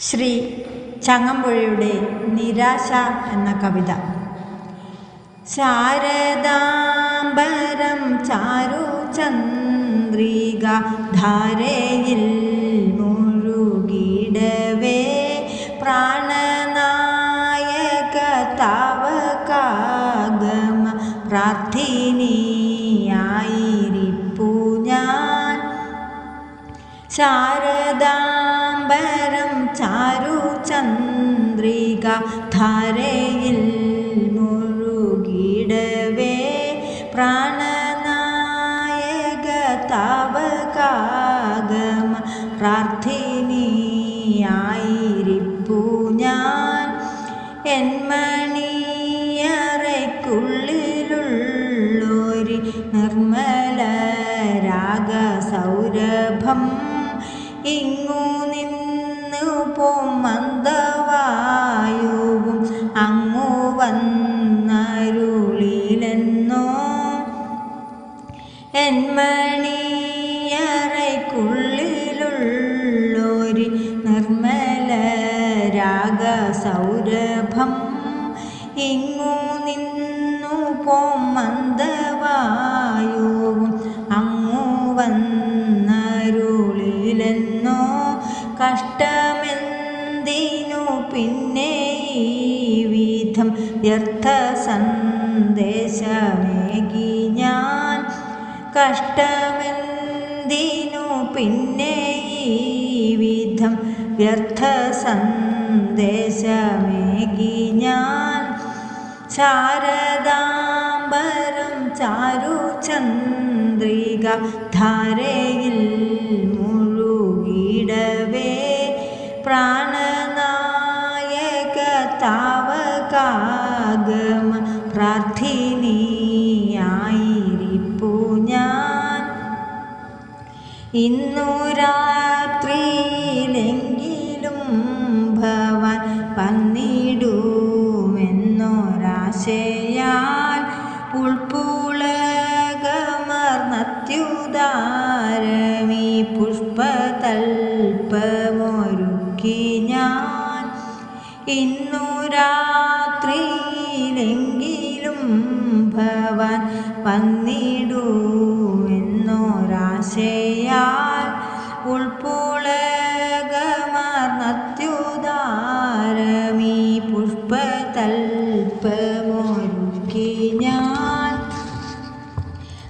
ശ്രീ ചങ്ങമ്പുഴയുടെ നിരാശ എന്ന കവിത. ശാരദാംബരം ചാരു ചന്ദ്രിക ധാരയിൽ മുഴുകിടവേ. പ്രാണനായക താവകാഗമ പ്രാർത്ഥിനിയായിരിപ്പു ശാരദാംബരം ചാരു ചന്ദ്രിക ധാരയിൽ മുഴുകിടവേ. പ്രാണനായക താവകാഗമ പ്രാർത്ഥിനിയായിരിപ്പു ഞാൻ. എന്മണിയറയ്ക്കുള്ളിലുള്ളൊരു നിർമ്മല രാഗസൗരഭം ഇങ്ങു നിന്നു പോം മന്ദവായുവും അങ്ങു വന്നരുളിലെന്നോ? എന്മണിയറയ്ക്കുള്ളിലുള്ളൊരു നിർമ്മല രാഗസൗരഭം. ഇങ്ങു നിന്നു പോം കഷ്ടമെന്തിനു പിന്നെ ഈ വിധം വ്യർത്ഥ സന്ദേശമേകി ഞാൻ? കഷ്ടമെന്തിനു പിന്നെ ഈ വിധം വ്യർത്ഥ സന്ദേശമേകി ഞാൻ? ശാരദാംബരം ചാരു ചന്ദ്രിക ധാരയിൽ പ്രാണനായക താവകാഗമ ഞാൻ. ഇന്നു രാത്രിയിലെങ്കിലും ഭവൻ വന്നിടുമെന്നൊരാശയാൽ ഉൾപ്പുളകമർന്നത്യുദാരമീ പുഷ്പതൽപ്പമൊരുക്കി ഇന്നു രാത്രിയിലെങ്കിലും ഭവാൻ വന്നിടുമെന്നൊരാശയാൽ ഉൾപ്പുളകമർന്നത്യുദാരമീ പുഷ്പതൽപ്പമൊരുക്കി ഞാൻ.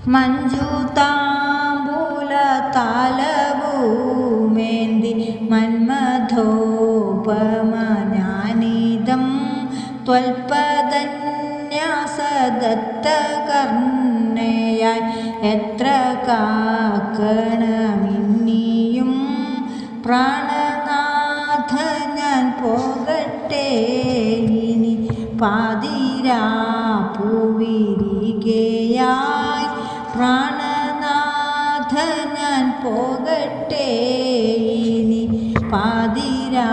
മഞ്ജു താമ്പൂല താലവൂമേന്തി മന്മഥോപമനാനീതം ത്വൽപദന്യാസദത്തകർണയായി എത്ര കാക്കണമിന്നിയും പ്രാണനാഥ ഞാൻ പോകട്ടെ ഇനി പാതിരാ പൂവിരികയായി പ്രാണനാഥ ഞാൻ പോകട്ടെ ഇനി പാതിരാ